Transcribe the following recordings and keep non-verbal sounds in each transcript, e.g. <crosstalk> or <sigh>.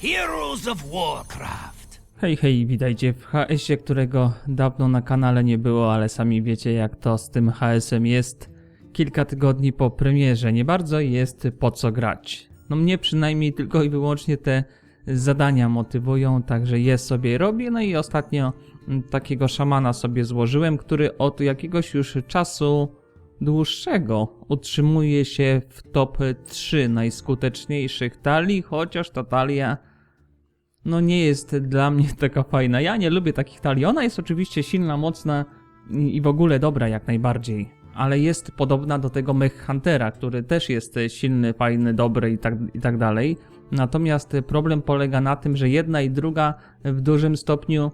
Heroes of Warcraft. Hej, hej, witajcie w HS-ie, którego dawno na kanale nie było, ale sami wiecie jak to z tym HS-em jest. Kilka tygodni po premierze nie bardzo jest po co grać. No mnie przynajmniej tylko i wyłącznie te zadania motywują, także je sobie robię. No i ostatnio takiego szamana sobie złożyłem, który od jakiegoś już czasu dłuższego utrzymuje się w top 3 najskuteczniejszych talii, chociaż ta talia no nie jest dla mnie <laughs> taka fajna. Ja nie lubię takich talii. Ona jest oczywiście silna, mocna i w ogóle dobra jak najbardziej. Ale jest podobna do tego Mech Huntera, który też jest silny, fajny, dobry i tak, i tak dalej. Natomiast problem polega na tym, że jedna i druga w dużym stopniu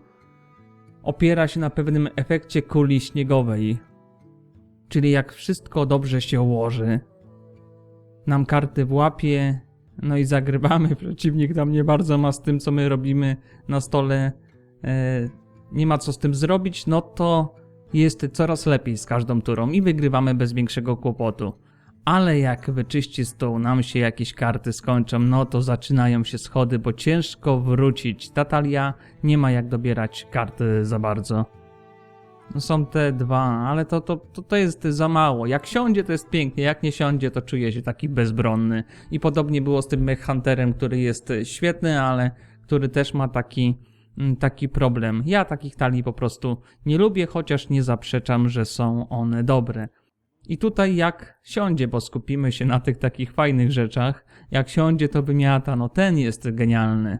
opiera się na pewnym efekcie kuli śniegowej. Czyli jak wszystko dobrze się ułoży, nam karty w łapie, no i zagrywamy. <laughs> Przeciwnik tam nie bardzo ma z tym, co my robimy na stole. E, nie ma co z tym zrobić, no to jest coraz lepiej z każdą turą i wygrywamy bez większego kłopotu. Ale jak wyczyści stół, nam się jakieś karty skończą, no to zaczynają się schody, bo ciężko wrócić. Ta talia nie ma jak dobierać karty za bardzo. No są te dwa, ale to, to, to, to jest za mało. Jak siądzie, to jest pięknie, jak nie siądzie, to czuje się taki bezbronny. I podobnie było z tym Mech Hunterem, który jest świetny, ale który też ma taki, mm, taki problem. Ja takich talii po prostu nie lubię, chociaż nie zaprzeczam, że są one dobre. I tutaj jak siądzie, bo skupimy się na tych takich fajnych rzeczach, jak siądzie, to wymiata, no ten jest genialny.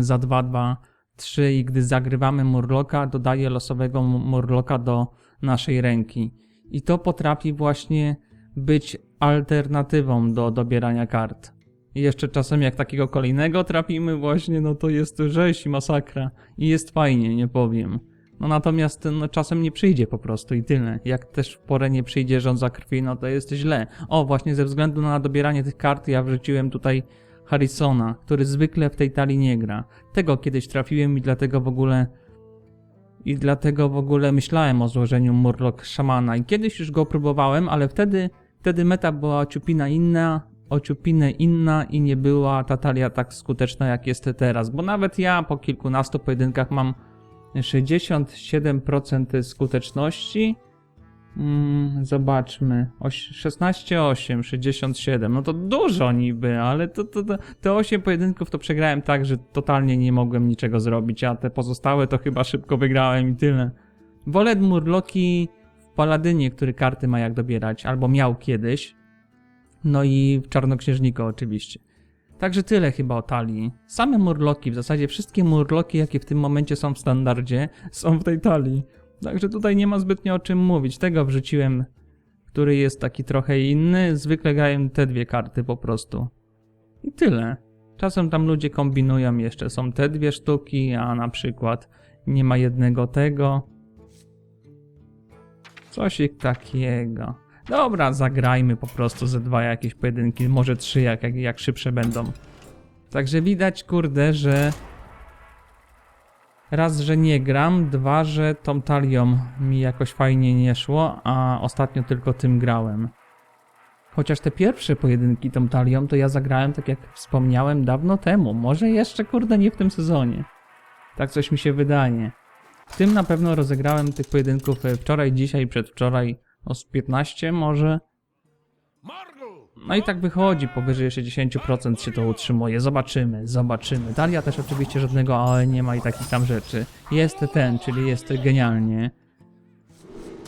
Za 2, 2, 3 i gdy zagrywamy murloka, dodaje losowego mu- murloka do naszej ręki. I to potrafi właśnie być alternatywą do dobierania kart. I jeszcze czasem jak takiego kolejnego trafimy właśnie, no to jest rzeź i masakra. I jest fajnie, nie powiem. No natomiast no, czasem nie przyjdzie po prostu i tyle. Jak też w porę nie przyjdzie rządza krwi, no to jest źle. O, właśnie ze względu na dobieranie tych kart ja wrzuciłem tutaj Harrisona, który zwykle w tej talii nie gra. Tego kiedyś trafiłem i dlatego w ogóle i dlatego w ogóle myślałem o złożeniu Murloc Szamana i kiedyś już go próbowałem, ale wtedy, wtedy meta była ciupina inna, o ciupinę inna i nie była ta talia tak skuteczna jak jest teraz, bo nawet ja po kilkunastu pojedynkach mam 67% skuteczności. Mm, zobaczmy. Oś- 16,8, 67. No to dużo niby, ale to, to, to, te 8 pojedynków to przegrałem tak, że totalnie nie mogłem niczego zrobić, a te pozostałe to chyba szybko wygrałem i tyle. Wolę Murloki w Paladynie, który karty ma jak dobierać, albo miał kiedyś. No i w Czarnoksiężniku oczywiście. Także tyle chyba o talii. Same murloki, w zasadzie wszystkie murloki, jakie w tym momencie są w standardzie, są w tej talii. Także tutaj nie ma zbytnio o czym mówić. Tego wrzuciłem, który jest taki trochę inny. Zwykle grają te dwie karty po prostu. I tyle. Czasem tam ludzie kombinują jeszcze. Są te dwie sztuki, a na przykład nie ma jednego tego. Coś takiego. Dobra, zagrajmy po prostu ze dwa jakieś pojedynki, może trzy, jak, jak, jak szybsze będą. Także widać, kurde, że raz, że nie gram, dwa, że tą talią mi jakoś fajnie nie szło, a ostatnio tylko tym grałem. Chociaż te pierwsze pojedynki tą talią to ja zagrałem, tak jak wspomniałem, dawno temu. Może jeszcze, kurde, nie w tym sezonie. Tak coś mi się wydaje. W tym na pewno rozegrałem tych pojedynków e, wczoraj, dzisiaj, przedwczoraj, o z 15 może. No i tak wychodzi, powyżej 60% się to utrzymuje. Zobaczymy, zobaczymy. Dalia też oczywiście żadnego AOE nie ma i takich tam rzeczy. Jest ten, czyli jest genialnie.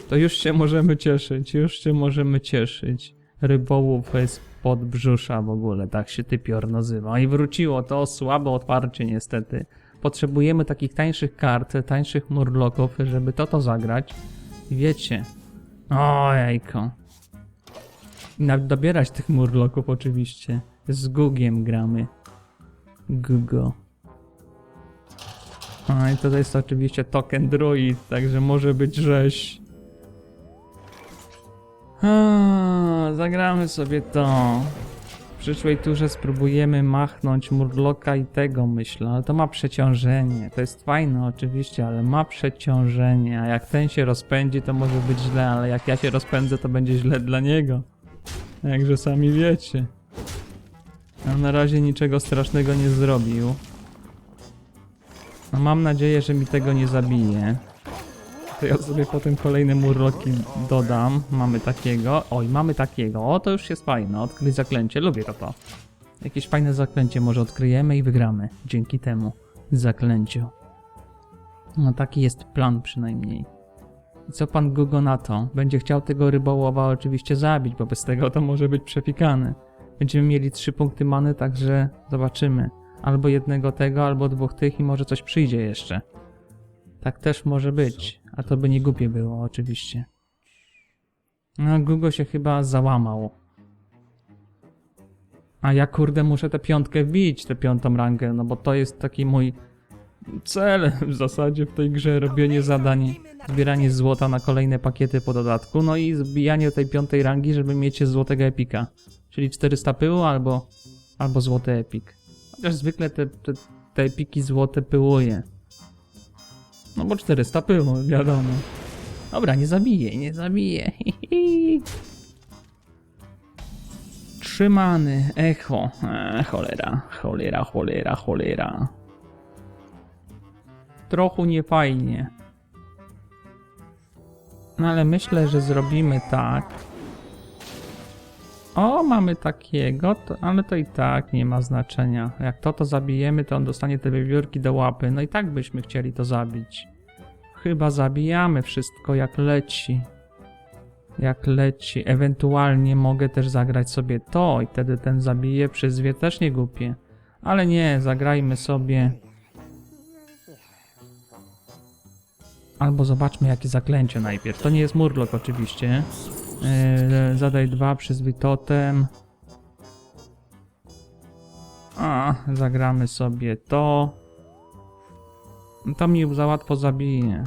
To już się możemy cieszyć, już się możemy cieszyć. Rybołów z podbrzusza w ogóle, tak się typior nazywa. I wróciło to słabe otwarcie niestety. Potrzebujemy takich tańszych kart, tańszych murloków, żeby to to zagrać. Wiecie, Ojejko. Dobierać tych murloków oczywiście. Z Gugiem gramy. Gugo. A i to jest oczywiście token druid, także może być rzeź. A, zagramy sobie to. W przyszłej turze spróbujemy machnąć murloka i tego myślę, ale to ma przeciążenie. To jest fajne oczywiście, ale ma przeciążenie, a jak ten się rozpędzi to może być źle, ale jak ja się rozpędzę to będzie źle dla niego. Jakże sami wiecie. No, na razie niczego strasznego nie zrobił. No mam nadzieję, że mi tego nie zabije. To ja sobie potem kolejne murloki dodam. Mamy takiego. Oj, mamy takiego. O, to już jest fajne. Odkryć zaklęcie. Lubię to to. Jakieś fajne zaklęcie może odkryjemy i wygramy. Dzięki temu zaklęciu. No taki jest plan przynajmniej. I co pan Gugo na to? Będzie chciał tego rybołowa oczywiście zabić, bo bez tego to może być przefikany. Będziemy mieli trzy punkty many, także zobaczymy. Albo jednego tego, albo dwóch tych i może coś przyjdzie jeszcze. Tak też może być. A to by nie głupie było, oczywiście. No, Gugo się chyba załamał. A ja kurde muszę tę piątkę wbić, tę piątą rangę, no bo to jest taki mój cel w zasadzie w tej grze, robienie zadań, zbieranie złota na kolejne pakiety po dodatku, no i zbijanie tej piątej rangi, żeby mieć złotego epika. Czyli 400 pyłu albo, albo złoty epik. Chociaż zwykle te, te, te epiki złote pyłuje. No bo 400 pyłu, wiadomo. Dobra, nie zabiję, nie zabiję. <laughs> Trzymany, echo. E, cholera, cholera, cholera, cholera. Trochę niefajnie. No ale myślę, że zrobimy tak. O, mamy takiego, to, ale to i tak nie ma znaczenia. Jak to to zabijemy, to on dostanie te wiewiórki do łapy. No i tak byśmy chcieli to zabić. Chyba zabijamy wszystko jak leci. Jak leci. Ewentualnie mogę też zagrać sobie to i wtedy ten zabije przyzwie też nie głupie. Ale nie, zagrajmy sobie. Albo zobaczmy jakie zaklęcie najpierw. To nie jest murlok oczywiście. Yy, zadaj dwa, przyzwij totem. A, zagramy sobie to. To mi za łatwo zabije.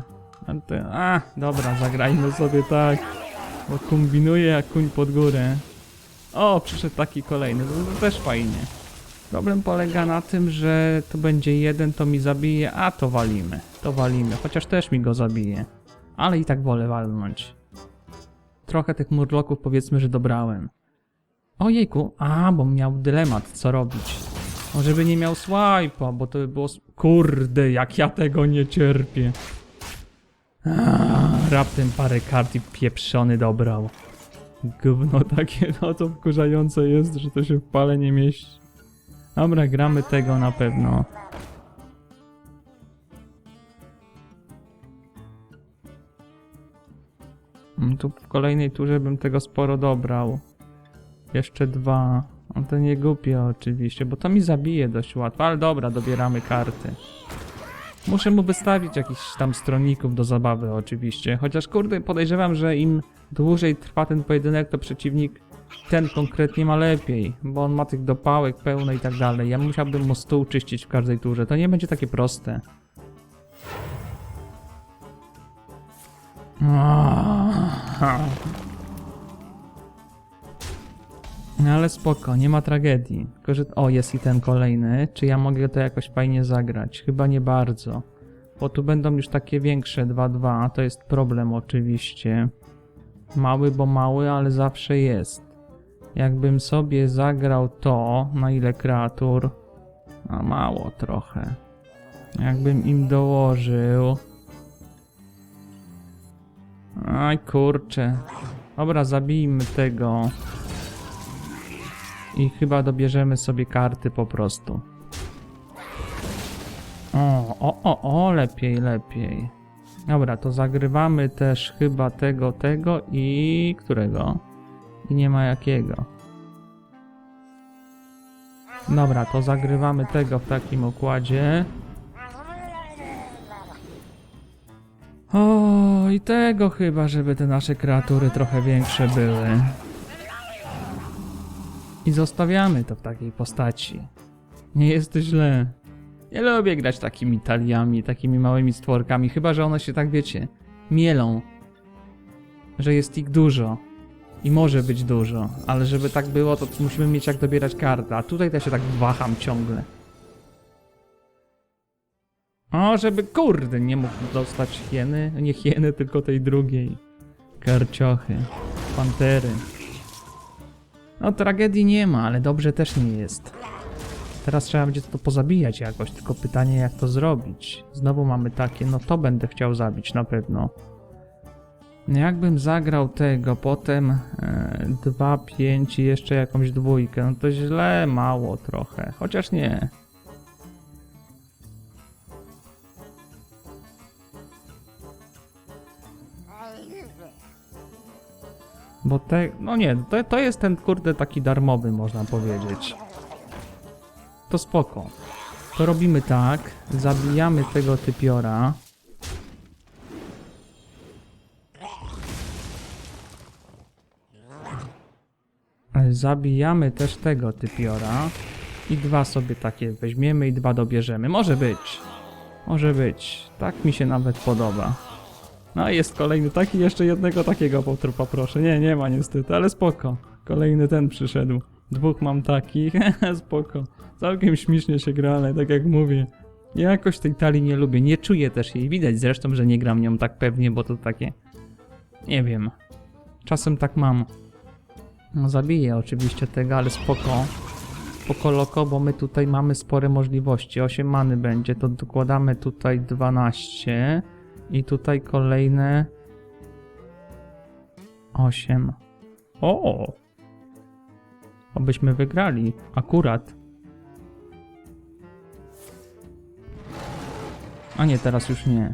A, dobra, zagrajmy sobie tak. Bo kombinuję jak kuń pod górę. O, przyszedł taki kolejny, to, to też fajnie. Problem polega na tym, że tu będzie jeden, to mi zabije, a to walimy. To walimy, chociaż też mi go zabije. Ale i tak wolę walnąć. Trochę tych murloków powiedzmy, że dobrałem. Ojejku, a, bo miał dylemat, co robić. Może by nie miał swipe'a, bo to by było... Kurde, jak ja tego nie cierpię. A, raptem parę kart i pieprzony dobrał. Gówno <laughs> takie, no to wkurzające jest, że to się w pale nie mieści. Dobra, gramy tego na pewno. Tu w kolejnej turze bym tego sporo dobrał. Jeszcze dwa. No to nie głupie oczywiście, bo to mi zabije dość łatwo, ale dobra, dobieramy karty. Muszę mu wystawić jakichś tam stronników do zabawy oczywiście, chociaż kurde podejrzewam, że im dłużej trwa ten pojedynek, to przeciwnik ten konkretnie ma lepiej, bo on ma tych dopałek pełno i tak dalej. Ja musiałbym mu stół czyścić w każdej turze, to nie będzie takie proste. No ale spoko, nie ma tragedii. Tylko, że... O, jest i ten kolejny. Czy ja mogę to jakoś fajnie zagrać? Chyba nie bardzo. Bo tu będą już takie większe 2-2, to jest problem oczywiście. Mały, bo mały, ale zawsze jest. Jakbym sobie zagrał to, na ile kreatur? A mało trochę. Jakbym im dołożył... Aj kurczę. Dobra, zabijmy tego. I chyba dobierzemy sobie karty po prostu. O, o, o, o, lepiej, lepiej. Dobra, to zagrywamy też chyba tego, tego i którego? I nie ma jakiego. Dobra, to zagrywamy tego w takim układzie. O, i tego chyba, żeby te nasze kreatury trochę większe były. I zostawiamy to w takiej postaci. Nie jest źle. Ja lubię grać takimi taliami, takimi małymi stworkami, chyba że one się tak wiecie, mielą. Że jest ich dużo. I może być dużo, ale żeby tak było, to musimy mieć jak dobierać kartę, a tutaj też się tak waham ciągle. O, żeby kurde nie mógł dostać hieny, nie hieny, tylko tej drugiej. Karciochy, pantery. No tragedii nie ma, ale dobrze też nie jest. Teraz trzeba będzie to pozabijać jakoś, tylko pytanie jak to zrobić. Znowu mamy takie, no to będę chciał zabić na pewno. Jakbym zagrał tego, potem 2, 5 i jeszcze jakąś dwójkę, no to źle, mało trochę. Chociaż nie. Bo te, no nie, to, to jest ten kurde taki darmowy, można powiedzieć. To spoko. To robimy tak, zabijamy tego typiora. Zabijamy też tego typiora. I dwa sobie takie weźmiemy i dwa dobierzemy. Może być. Może być. Tak mi się nawet podoba. No i jest kolejny taki, jeszcze jednego takiego potrupa proszę. Nie, nie ma niestety, ale spoko. Kolejny ten przyszedł. Dwóch mam takich, <laughs> spoko. Całkiem śmiesznie się gra, ale tak jak mówię. Ja jakoś tej talii nie lubię, nie czuję też jej. Widać zresztą, że nie gram nią tak pewnie, bo to takie... Nie wiem. Czasem tak mam. No zabiję oczywiście tego, ale spoko. Spoko loko, bo my tutaj mamy spore możliwości. 8 many będzie, to dokładamy tutaj 12. I tutaj kolejne 8. O! Obyśmy wygrali. Akurat. A nie, teraz już nie.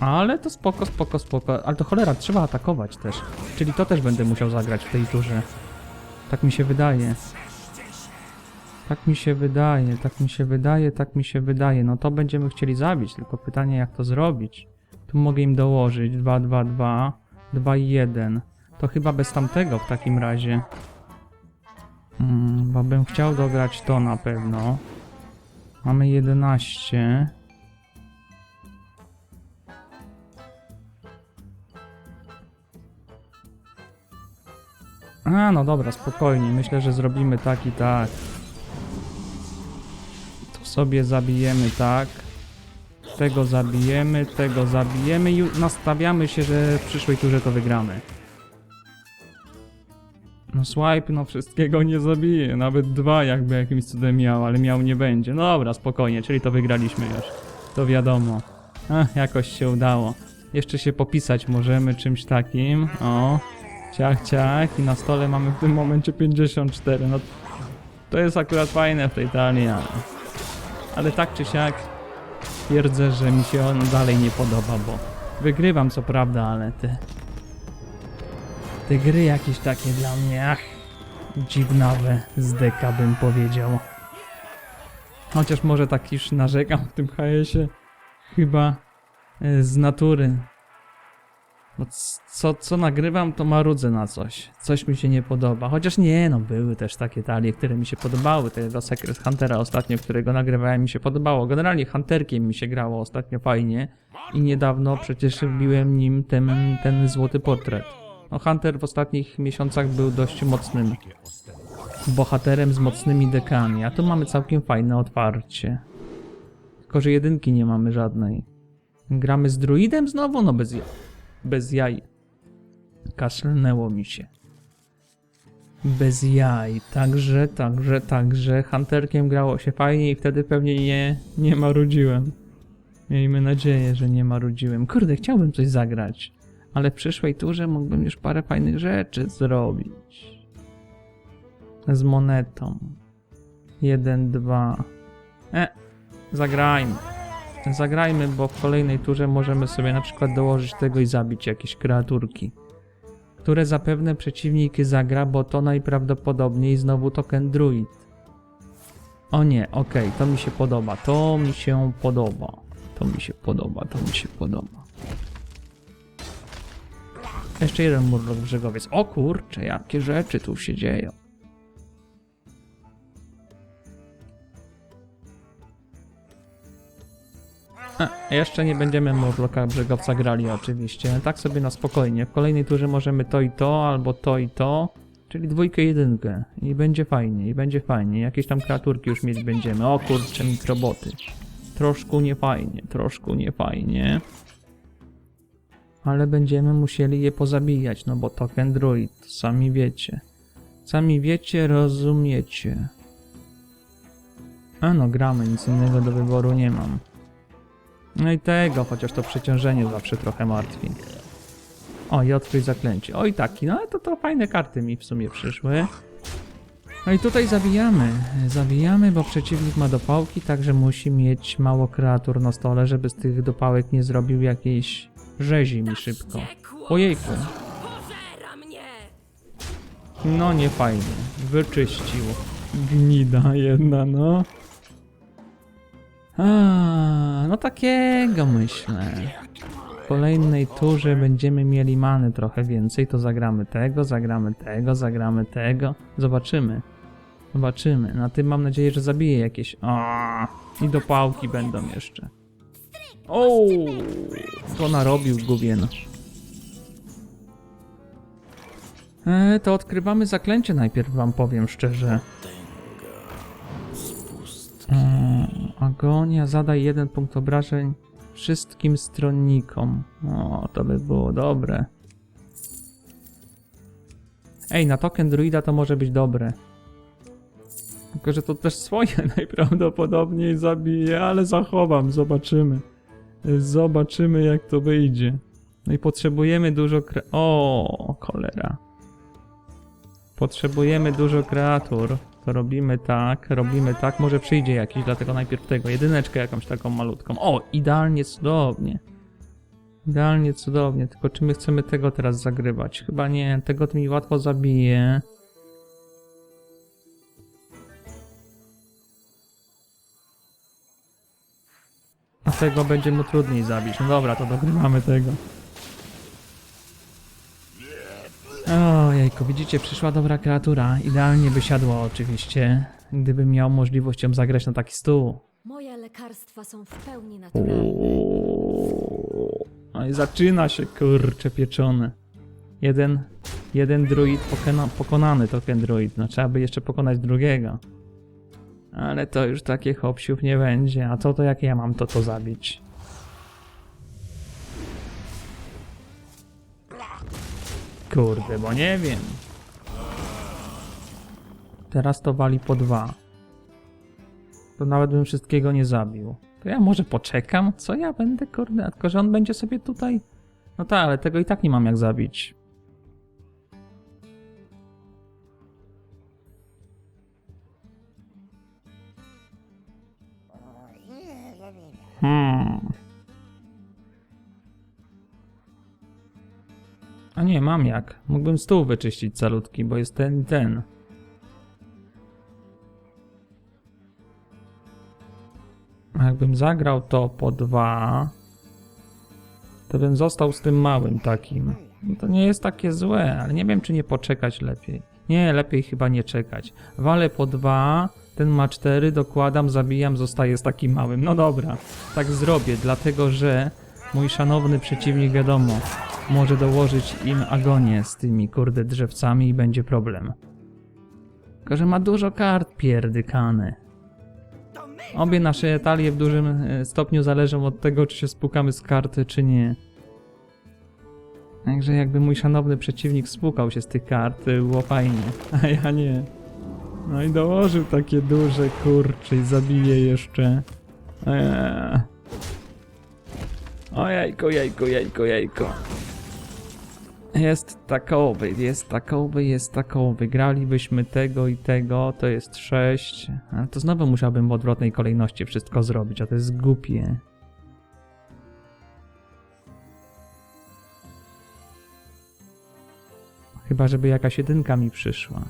Ale to spoko, spoko, spoko. Ale to cholera, trzeba atakować też. Czyli to też będę musiał zagrać w tej turze. Tak mi się wydaje. Tak mi się wydaje, tak mi się wydaje, tak mi się wydaje. No to będziemy chcieli zabić, tylko pytanie jak to zrobić. Tu mogę im dołożyć 2, 2, 2, 2 i 1. To chyba bez tamtego w takim razie. Mm, bo bym chciał dograć to na pewno. Mamy 11. A, no dobra, spokojnie. Myślę, że zrobimy tak i tak. Sobie zabijemy tak. Tego zabijemy, tego zabijemy i nastawiamy się, że w przyszłej turze to wygramy. No swipe, no wszystkiego nie zabije. Nawet dwa jakby jakimś cudem miał, ale miał nie będzie. No dobra, spokojnie, czyli to wygraliśmy już. To wiadomo. Ach, jakoś się udało. Jeszcze się popisać możemy czymś takim. O, ciach, ciach. I na stole mamy w tym momencie 54. No to jest akurat fajne w tej talii, ale... Ale tak czy siak twierdzę, że mi się on dalej nie podoba, bo wygrywam co prawda, ale te... Te gry jakieś takie dla mnie, ach, dziwnawe z deka bym powiedział. Chociaż może tak już narzekam w tym HS-ie, chyba e, z natury. C- co, co nagrywam, to marudzę na coś. Coś mi się nie podoba. Chociaż nie, no były też takie talie, które mi się podobały. Tego Secret Huntera ostatnio, którego nagrywałem, mi się podobało. Generalnie Hunterkiem mi się grało ostatnio fajnie. I niedawno przecież wbiłem nim ten, ten złoty portret. No Hunter w ostatnich miesiącach był dość mocnym bohaterem z mocnymi dekami, a tu mamy całkiem fajne otwarcie. Tylko, że jedynki nie mamy żadnej. Gramy z druidem znowu? No bez, bez jaj. Kaszlnęło mi się. Bez jaj. Także, także, także. Hunterkiem grało się fajnie i wtedy pewnie nie, nie marudziłem. Miejmy nadzieję, że nie marudziłem. Kurde, chciałbym coś zagrać. Ale w przyszłej turze mógłbym już parę fajnych rzeczy zrobić. Z monetą. Jeden, dwa. E, zagrajmy. Zagrajmy, bo w kolejnej turze możemy sobie na przykład dołożyć tego i zabić jakieś kreaturki. Które zapewne przeciwnik zagra, bo to najprawdopodobniej znowu token druid. O nie, okej, to mi się podoba, to mi się podoba. To mi się podoba, to mi się podoba. Jeszcze jeden murlok brzegowiec. O kurcze, jakie rzeczy tu się dzieją. Jeszcze nie będziemy murloka brzegowca grali oczywiście. Tak sobie na spokojnie. W kolejnej turze możemy to i to, albo to i to. Czyli dwójkę, jedynkę. I będzie fajnie, i będzie fajnie. Jakieś tam kreaturki już mieć będziemy. O kurcze, mikroboty. Troszkę niefajnie, troszkę niefajnie. ale będziemy musieli je pozabijać, no bo token druid, sami wiecie. Sami wiecie, rozumiecie. A no, gramy, nic innego do wyboru nie mam. No i tego, chociaż to przeciążenie zawsze trochę martwi. O, i odkryć zaklęcie. Oj, taki, no ale to, to fajne karty mi w sumie przyszły. No i tutaj zabijamy. Zabijamy, bo przeciwnik ma dopałki, także musi mieć mało kreatur na stole, żeby z tych dopałek nie zrobił jakiejś rzezi mi szybko. Ojejku. No nie fajnie. Wyczyścił. Gnida jedna, no. A, no takiego myślę. W kolejnej turze będziemy mieli many trochę więcej, to zagramy tego, zagramy tego, zagramy tego. Zobaczymy. Zobaczymy. Na tym mam nadzieję, że zabiję jakieś. A, I do pałki będą jeszcze. O, to narobił gubien. E, to odkrywamy zaklęcie najpierw, wam powiem szczerze. E, agonia, zadaj jeden punkt obrażeń wszystkim stronnikom. O, to by było dobre. Ej, na token druida to może być dobre. Tylko, że to też swoje <laughs> najprawdopodobniej zabije, ale zachowam, zobaczymy. Zobaczymy jak to wyjdzie. No i potrzebujemy dużo kre... O, cholera. Potrzebujemy dużo kreatur. To robimy tak, robimy tak. Może przyjdzie jakiś, dlatego najpierw tego. Jedyneczkę jakąś taką malutką. O, idealnie cudownie. Idealnie cudownie. Tylko czy my chcemy tego teraz zagrywać? Chyba nie. Tego to mi łatwo zabije. A tego będzie mu trudniej zabić. No dobra, to dogrywamy tego. O, jejku, widzicie, przyszła dobra kreatura. Idealnie by siadła oczywiście, gdybym miał możliwość ją zagrać na taki stół. Moje lekarstwa są w pełni naturalne. No i zaczyna się, kurcze pieczone. Jeden, jeden druid pokona, pokonany, token druid. No trzeba by jeszcze pokonać drugiego. Ale to już takich hopsiów nie będzie. A co to jak ja mam to to zabić? Kurde, bo nie wiem. Teraz to wali po dwa. To nawet bym wszystkiego nie zabił. To ja może poczekam? Co ja będę, kurde? Tylko, że on będzie sobie tutaj... No tak, ale tego i tak nie mam jak zabić. A nie, mam jak. Mógłbym stół wyczyścić calutki, bo jest ten i ten. A Jakbym zagrał to po dwa, to bym został z tym małym takim. No To nie jest takie złe, ale nie wiem, czy nie poczekać lepiej. Nie, lepiej chyba nie czekać. Walę po dwa, ten ma cztery, dokładam, zabijam, zostaję z takim małym. No dobra, tak zrobię, dlatego że mój szanowny przeciwnik, wiadomo, może dołożyć im agonię z tymi kurde drzewcami i będzie problem. Tylko, że ma dużo kart pierdykane. Obie nasze talie w dużym e, stopniu zależą od tego, czy się spukamy z karty, czy nie. Także jakby mój szanowny przeciwnik spukał się z tych kart, było fajnie, <laughs> a ja nie. No i dołożył takie duże kurcze i zabije jeszcze. Eee. O jajko, jajko, jajko, jajko. Jest takowy, jest takowy, jest takowy. Gralibyśmy tego i tego, to jest 6. Ale to znowu musiałbym w odwrotnej kolejności wszystko zrobić, a to jest głupie. Chyba, żeby jakaś jedynka mi przyszła.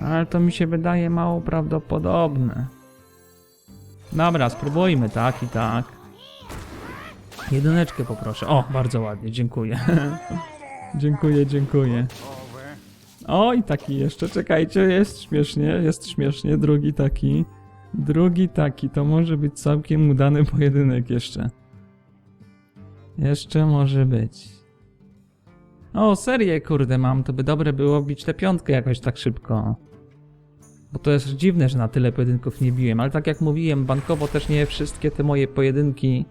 Ale to mi się wydaje mało prawdopodobne. Dobra, spróbujmy tak i tak. Jedyneczkę poproszę. O, bardzo ładnie, dziękuję. <laughs> dziękuję, dziękuję. O, i taki jeszcze, czekajcie, jest śmiesznie, jest śmiesznie. Drugi taki. Drugi taki, to może być całkiem udany pojedynek jeszcze. Jeszcze może być. O, serię kurde mam, to by dobre było bić tę piątkę jakoś tak szybko. Bo to jest dziwne, że na tyle pojedynków nie biłem, ale tak jak mówiłem, bankowo też nie wszystkie te moje pojedynki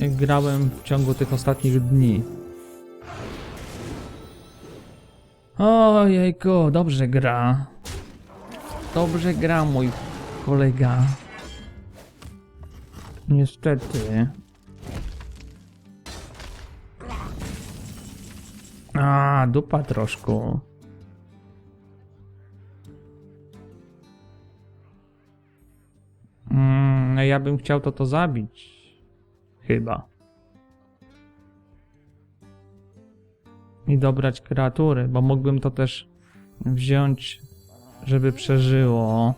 grałem w ciągu tych ostatnich dni. Ojejku, dobrze gra. Dobrze gra mój kolega. Niestety. A, dupa troszkę. Mm, ja bym chciał to to zabić. Chyba. I dobrać kreatury, bo mógłbym to też wziąć, żeby przeżyło.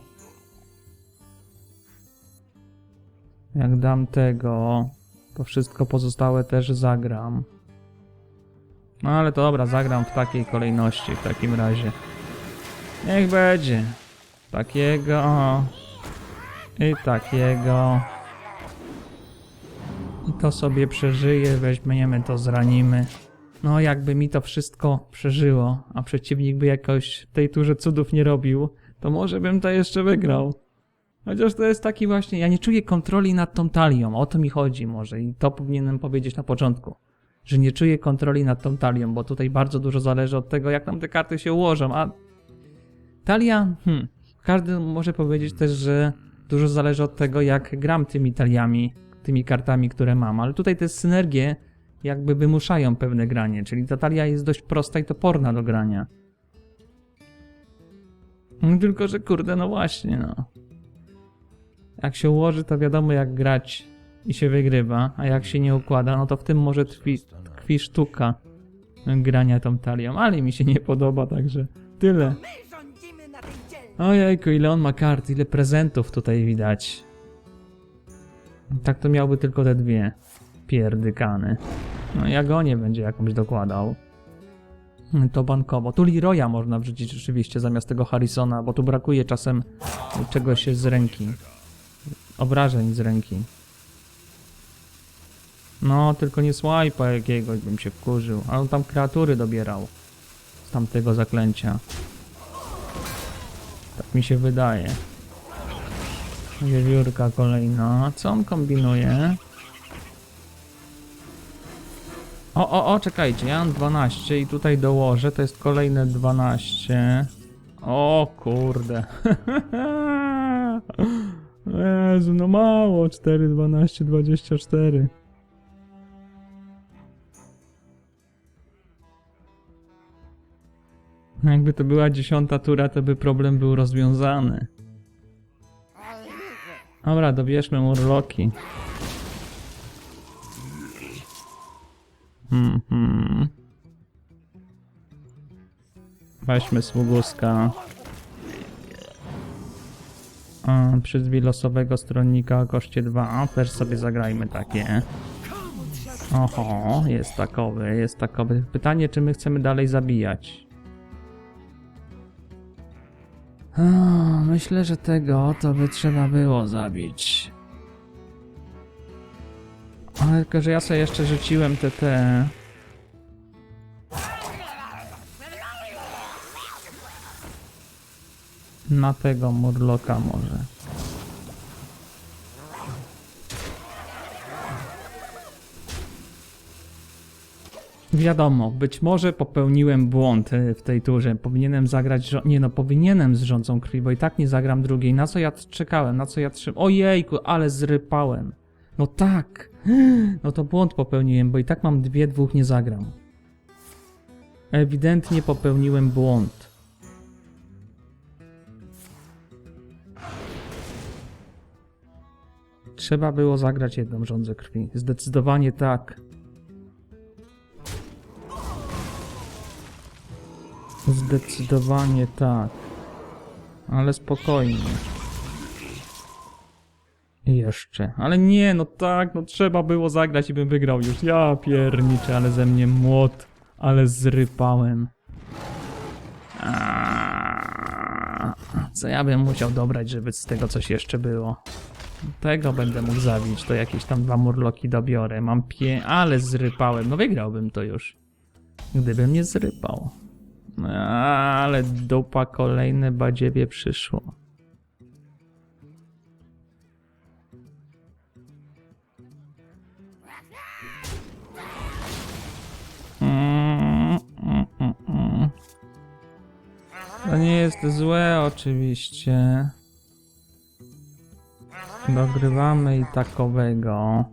Jak dam tego, to wszystko pozostałe też zagram. No ale to dobra, zagram w takiej kolejności w takim razie. Niech będzie. Takiego. I takiego. I to sobie przeżyje, weźmiemy to, zranimy. No, jakby mi to wszystko przeżyło, a przeciwnik by jakoś w tej turze cudów nie robił, to może bym to jeszcze wygrał. Chociaż to jest taki właśnie, ja nie czuję kontroli nad tą talią, o to mi chodzi może i to powinienem powiedzieć na początku. Że nie czuję kontroli nad tą talią, bo tutaj bardzo dużo zależy od tego, jak nam te karty się ułożą, a talia, hmm, każdy może powiedzieć też, że dużo zależy od tego, jak gram tymi taliami, tymi kartami, które mam, ale tutaj te synergie jakby wymuszają pewne granie, czyli ta talia jest dość prosta i toporna do grania. No, Tylko, że kurde, no właśnie, no. Jak się ułoży, to wiadomo jak grać i się wygrywa, a jak się nie układa, no to w tym może tkwi, tkwi sztuka grania tą talią, ale mi się nie podoba, także tyle. Ojejku, ile on ma kart, ile prezentów tutaj widać. Tak to miałby tylko te dwie pierdykany. No Jagonie będzie jakąś dokładał. To bankowo. Tu Leroya można wrzucić rzeczywiście zamiast tego Harrisona, bo tu brakuje czasem czegoś z ręki. Obrażeń z ręki. No, tylko nie swipe'a jakiegoś bym się wkurzył. A on tam kreatury dobierał. Z tamtego zaklęcia. Tak mi się wydaje. Wiewiórka kolejna. Co on kombinuje? O, o, o, czekajcie, ja mam 12 i tutaj dołożę, to jest kolejne 12. O kurde. <laughs> Jezu, no mało, 4, 12, 24. Jakby to była dziesiąta tura, to by problem był rozwiązany. Dobra, dobierzmy murloki. Mhm. Weźmy sługuska. A, Przyzwij losowego stronnika o koszcie 2. Też sobie zagrajmy takie. Oho, jest takowy, jest takowy. Pytanie, czy my chcemy dalej zabijać? Myślę, że tego to by trzeba było zabić. Ale tylko, że ja sobie jeszcze rzuciłem te te... Na tego Murloka może. Wiadomo, być może popełniłem błąd e, w tej turze. Powinienem zagrać. Nie no, powinienem z rządzą krwi, bo i tak nie zagram drugiej. Na co ja czekałem? Na co ja trzymałem? Ojejku, ale zrypałem. No tak. <gasps> No to błąd popełniłem, bo i tak mam dwie, dwóch nie zagram. Ewidentnie popełniłem błąd. Trzeba było zagrać jedną rządzę krwi. Zdecydowanie tak. Zdecydowanie tak. Ale spokojnie. I Jeszcze. Ale nie, no tak, no trzeba było zagrać i bym wygrał już. Ja pierniczę, ale ze mnie młot. Ale zrypałem. Aaaa. Co ja bym musiał dobrać, żeby z tego coś jeszcze było? Tego będę mógł zabić, to jakieś tam dwa murloki dobiorę. Mam pie... ale zrypałem. No wygrałbym to już. Gdybym nie zrypał. No, ale dupa kolejne badziewie przyszło. To nie jest złe oczywiście. Dogrywamy i takowego.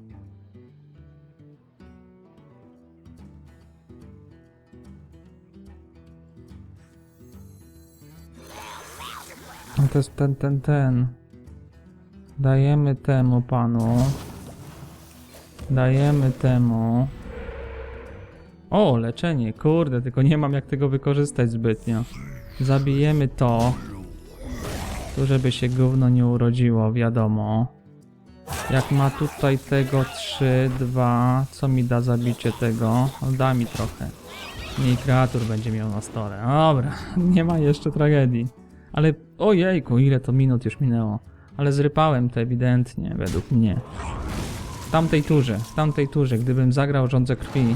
No to jest ten, ten, ten. Dajemy temu panu. Dajemy temu. O, leczenie, kurde, tylko nie mam jak tego wykorzystać zbytnio. Zabijemy to. Tu, żeby się gówno nie urodziło, wiadomo. Jak ma tutaj tego 3, 2, co mi da zabicie tego? No, da mi trochę. Mniej kreatur będzie miał na stole. Dobra, <laughs> nie ma jeszcze tragedii. Ale ojejku, ile to minut już minęło. Ale zrypałem to ewidentnie, według mnie. W tamtej turze, w tamtej turze, gdybym zagrał rządze krwi,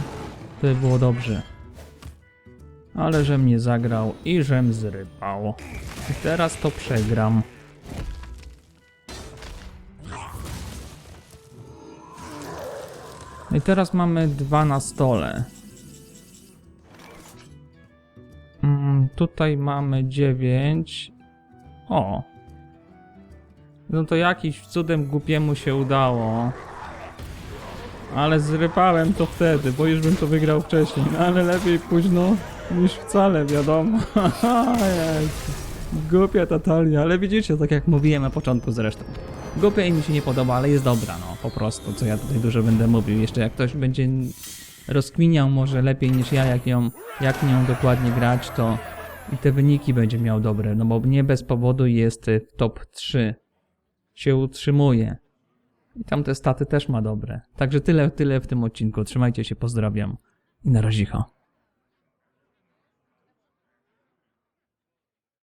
to by było dobrze. Ale żem nie zagrał i żem zrypał. I teraz to przegram. No I teraz mamy dwa na stole. Mm, tutaj mamy dziewięć. O. No to jakiś cudem głupiemu się udało. Ale zrypałem to wtedy, bo już bym to wygrał wcześniej. No ale lepiej późno niż wcale, wiadomo. <laughs> Głupia ta talia, ale widzicie, tak jak mówiłem na początku zresztą. Głupia i mi się nie podoba, ale jest dobra, no po prostu, co ja tutaj dużo będę mówił. Jeszcze jak ktoś będzie rozkminiał może lepiej niż ja, jak ją, jak nią dokładnie grać, to i te wyniki będzie miał dobre, no bo nie bez powodu jest w top 3. Się utrzymuje. I tam te staty też ma dobre. Także tyle, tyle w tym odcinku. Trzymajcie się, pozdrawiam. I na razie.